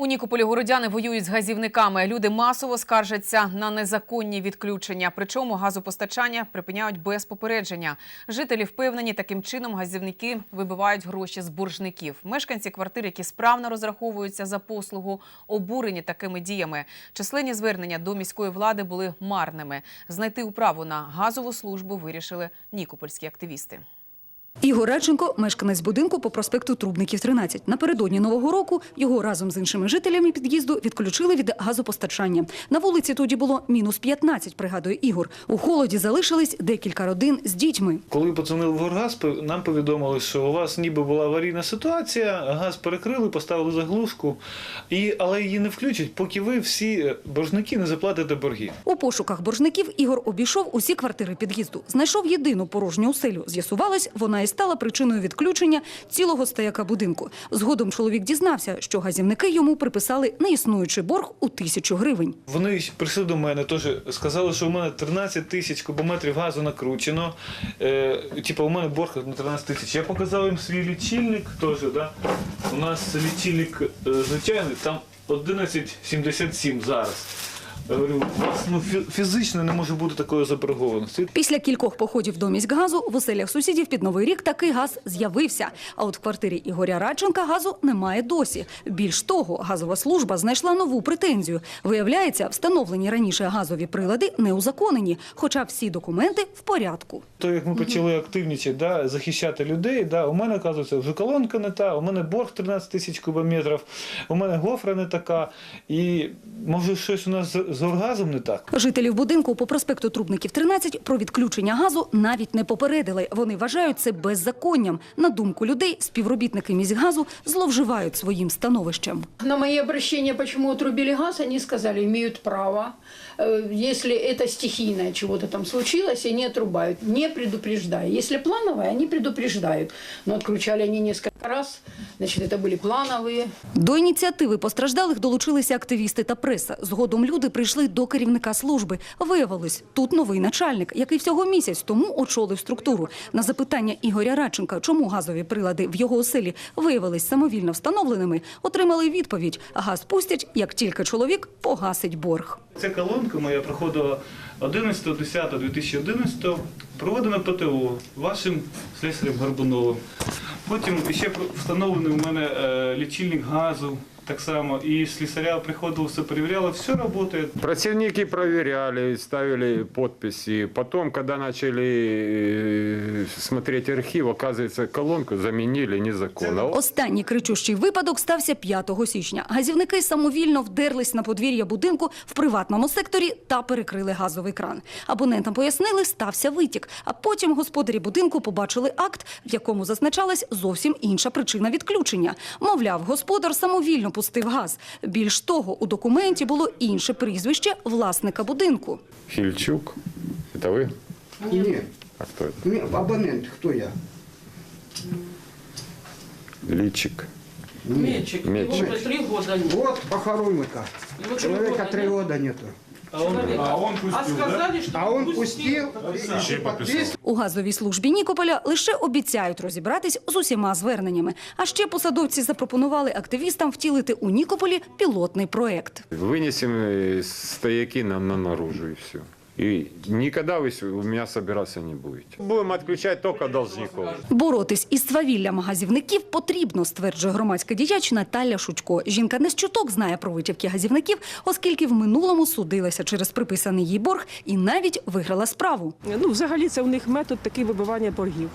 У Нікополі городяни воюють з газівниками. Люди масово скаржаться на незаконні відключення. Причому газопостачання припиняють без попередження. Жителі впевнені, таким чином газівники вибивають гроші з боржників. Мешканці квартир, які справно розраховуються за послугу, обурені такими діями. Численні звернення до міської влади були марними. Знайти управу на газову службу вирішили нікопольські активісти. Ігор Радченко – мешканець будинку по проспекту Трубників, 13. Напередодні Нового року його разом з іншими жителями під'їзду відключили від газопостачання. На вулиці тоді було мінус 15, пригадує Ігор. У холоді залишились декілька родин з дітьми. Коли подзвонили в Горгаз, нам повідомили, що у вас ніби була аварійна ситуація, газ перекрили, поставили заглушку, і, але її не включать, поки ви всі е, боржники не заплатите борги. У пошуках боржників Ігор обійшов усі квартири під'їзду. Знайшов єдину порожню оселю. З'ясувалось, вона і стала причиною відключення цілого стояка будинку. Згодом чоловік дізнався, що газівники йому приписали неіснуючий борг у тисячу гривень. Вони прийшли до мене, теж сказали, що у мене 13 тисяч кубометрів газу накручено. Е, типу, у мене борг на 13 тисяч. Я показав їм свій лічильник теж, да? У нас лічильник е, звичайний, там 11,77 зараз. Я говорю, у вас ну, фі- фізично не може бути такої заборгованості. Після кількох походів до міськгазу в оселях сусідів під новий рік такий газ з'явився. А от в квартирі Ігоря Радченка газу немає досі. Більш того, газова служба знайшла нову претензію. Виявляється, встановлені раніше газові прилади не узаконені, хоча всі документи в порядку. То як ми почали активнічати, да, захищати людей, да, у мене, оказується, вже колонка не та, у мене борг 13 тисяч кубометрів, у мене гофра не така, і може щось у нас з, з оргазом не так. Жителів будинку по проспекту Трубників 13 про відключення газу навіть не попередили. Вони вважають це беззаконням. На думку людей, співробітники міськгазу зловживають своїм становищем. На мои обращения, почему отрубили газ, они сказали, имеют право. Э, Если это стихийное чего-то там случилось, они отрубают, не предупреждая. Если плановое, они предупреждают. Но отключали они несколько раз, значит, это были плановые. До ініціативи постраждалих долучилися активісти та преса. Згодом люди прийшли до керівника служби. Виявилось, тут новий начальник, який всього місяць тому очолив структуру. На запитання Ігоря Радченка, чому газові прилади в його оселі виявились самовільно встановленими, отримали відповідь: газ пустять, як тільки чоловік погасить борг. Ця колонка моя проходила 11.10.2011, проведена ПТО вашим слесарем Горбуновим. Потім ще встановлений у мене е, лічильник газу. Так само і слісаря приходив, все перевіряло, все працює. Противники проверяли, ставили подписи. Потом, когда начали э, смотреть архив, оказывается, колонку заменили незаконно. Останній кричущий випадок стався 5 січня. Газівники самовільно вдерлись на подвір'я будинку в приватному секторі та перекрили газовий кран. Абонентам пояснили, стався витік. А потім господарі будинку побачили акт, в якому зазначалась зовсім інша причина відключення. Мовляв, господар самовільно пустив газ. Більш того, у документі було інше прізвище власника будинку. Хильчук, это вы? Нет, А кто это? не, абонент, кто я? Личик. Мельчик, Мельчик. его уже три года нет. Вот похоронка. Его три Человека года три нет. года нету. Человека. А сказали, что А он пустил, и подпис. У газовій службі Нікополя лише обіцяють розібратись з усіма зверненнями. А ще посадовці запропонували активістам втілити у Нікополі пілотний проект. Вынесем э, стояки нам на наружу и все. И никогда вы у меня собираться не будете. Будем отключать только должников. Боротись із свавіллям газівників потрібно, стверджує громадська діяч Наталя Шучко. Жінка не з чуток знає про витівки газівників, оскільки в минулому судилася через приписаний їй борг і навіть виграла справу. Ну, взагалі, це у них метод такий вибивання боргів.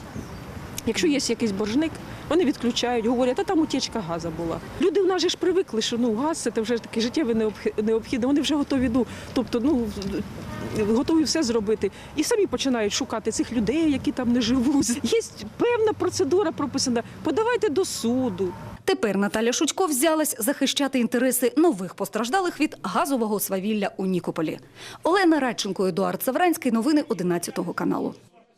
Якщо є якийсь боржник, вони відключають, говорять, а там утічка газу була. Люди в нас же ж привикли, що ну газ це вже таке життєве необх- необхідне. Вони вже готові, ну тобто, ну готові все зробити. І самі починають шукати цих людей, які там не живуть. Є певна процедура прописана. Подавайте до суду. Тепер Наталя Шучко взялась захищати інтереси нових постраждалих від газового свавілля у Нікополі. Олена Радченко, Едуард Савранський. Новини 11 каналу.